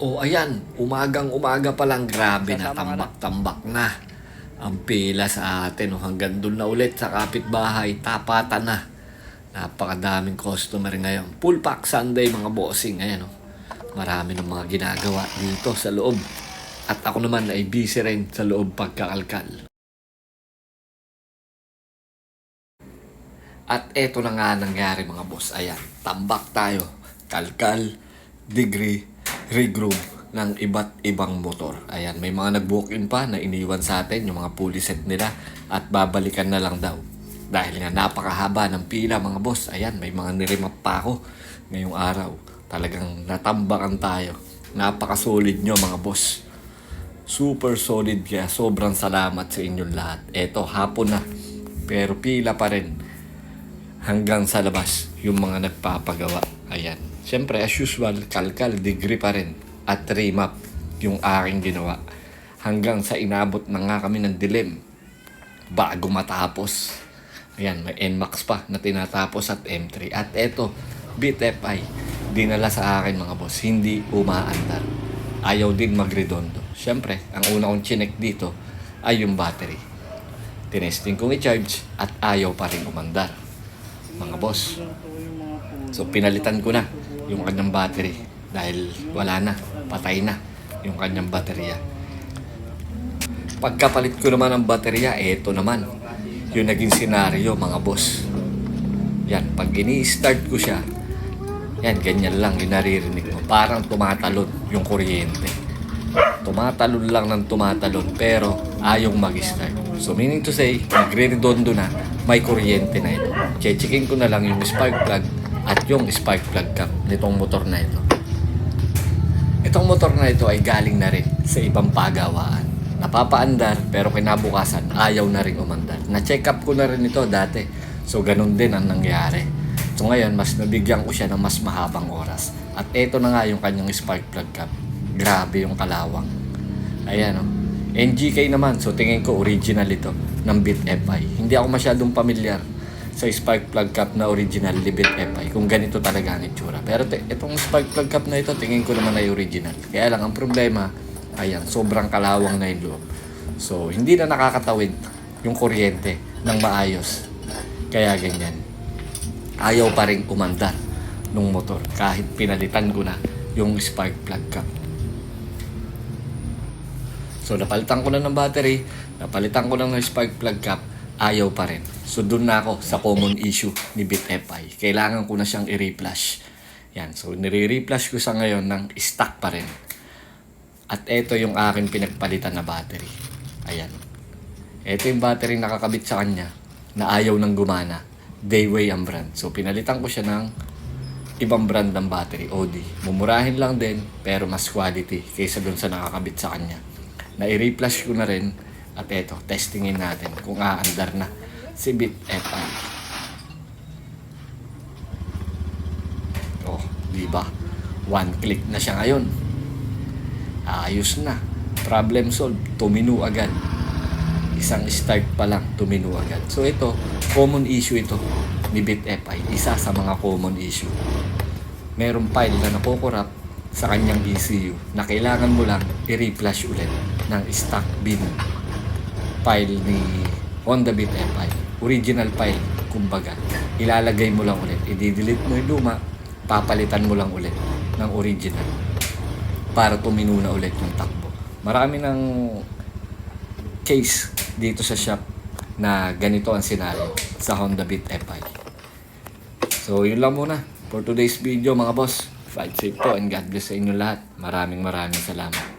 O ayan, umagang umaga pa lang, grabe na, tambak-tambak na. Ang pila sa atin, hanggang doon na ulit sa kapitbahay, tapatan na. Napakadaming customer ngayon. Full pack Sunday mga bossing, ayan o. Marami ng mga ginagawa dito sa loob. At ako naman ay busy rin sa loob pagkakalkal. At eto na nga nangyari mga boss. Ayan, tambak tayo. Kalkal, degree, regroup ng iba't ibang motor. Ayan, may mga nag-book-in pa na iniwan sa atin yung mga pulley set nila at babalikan na lang daw. Dahil nga napakahaba ng pila mga boss. Ayan, may mga nirimap pa ako ngayong araw. Talagang natambakan tayo. Napaka-solid nyo mga boss. Super solid kaya sobrang salamat sa inyong lahat. Eto, hapon na. Pero pila pa rin hanggang sa labas yung mga nagpapagawa. Ayan. Siyempre, as usual, kalkal, degree pa rin. At remap yung aking ginawa. Hanggang sa inabot na nga kami ng dilim. Bago matapos. Ayan, may NMAX pa na tinatapos at M3. At eto, BitFI, dinala sa akin mga boss, hindi umaandar. Ayaw din magredondo. Siyempre, ang una kong chinek dito ay yung battery. Tinesting kong i-charge at ayaw pa rin umandar mga boss. So pinalitan ko na yung kanyang battery dahil wala na, patay na yung kanyang baterya. Pagkapalit ko naman ng baterya, eto naman yung naging senaryo mga boss. Yan, pag ini-start ko siya, yan, ganyan lang yung naririnig mo. Parang tumatalon yung kuryente. Tumatalon lang ng tumatalon pero ayaw mag-start. So meaning to say, nagre-redondo na, may kuryente na ito. Checkin ko na lang yung spark plug at yung spark plug cap nitong motor na ito. Itong motor na ito ay galing na rin sa ibang pagawaan. Napapaandar pero kinabukasan ayaw na rin umandar. Na-check up ko na rin ito dati. So ganun din ang nangyari. So ngayon mas nabigyan ko siya ng mas mahabang oras. At ito na nga yung kanyang spark plug cap. Grabe yung kalawang. Ayan o. NGK naman, so tingin ko original ito ng Bit FI. Hindi ako masyadong familiar sa spark plug cap na original ni Bit FI kung ganito talaga ang itsura. Pero itong spark plug cap na ito, tingin ko naman ay original. Kaya lang ang problema, ayan, sobrang kalawang na yung loob. So, hindi na nakakatawid yung kuryente ng maayos. Kaya ganyan. Ayaw pa rin umandar nung motor kahit pinalitan ko na yung spark plug cap. So napalitan ko na ng battery, napalitan ko na ng spark plug cap, ayaw pa rin. So doon na ako sa common issue ni BitFI. Kailangan ko na siyang i-reflash. Yan, so nire-reflash ko sa ngayon ng stock pa rin. At ito yung aking pinagpalitan na battery. Ayan. Ito yung battery nakakabit sa kanya na ayaw nang gumana. Dayway ang brand. So pinalitan ko siya ng ibang brand ng battery, OD. Mumurahin lang din, pero mas quality kaysa dun sa nakakabit sa kanya. Na i-reflash ko na rin at eto, testingin natin kung aandar na si BitFI. Oh, di ba? One click na siya ngayon. Ayos na. Problem solved. Tumino agad. Isang start pa lang, tumino agad. So ito, common issue ito ni BitFI. Isa sa mga common issue. Merong file na nakukurap sa kanyang ECU na kailangan mo lang i-reflash ulit ng stock bin file ni Honda Beat FI. Original file, kumbaga. Ilalagay mo lang ulit. I-delete mo yung luma, papalitan mo lang ulit ng original para tumino na ulit yung takbo. Marami ng case dito sa shop na ganito ang senaryo sa Honda Beat FI. So, yun lang muna for today's video mga boss. Fight safe po and God bless sa inyo lahat. Maraming maraming salamat.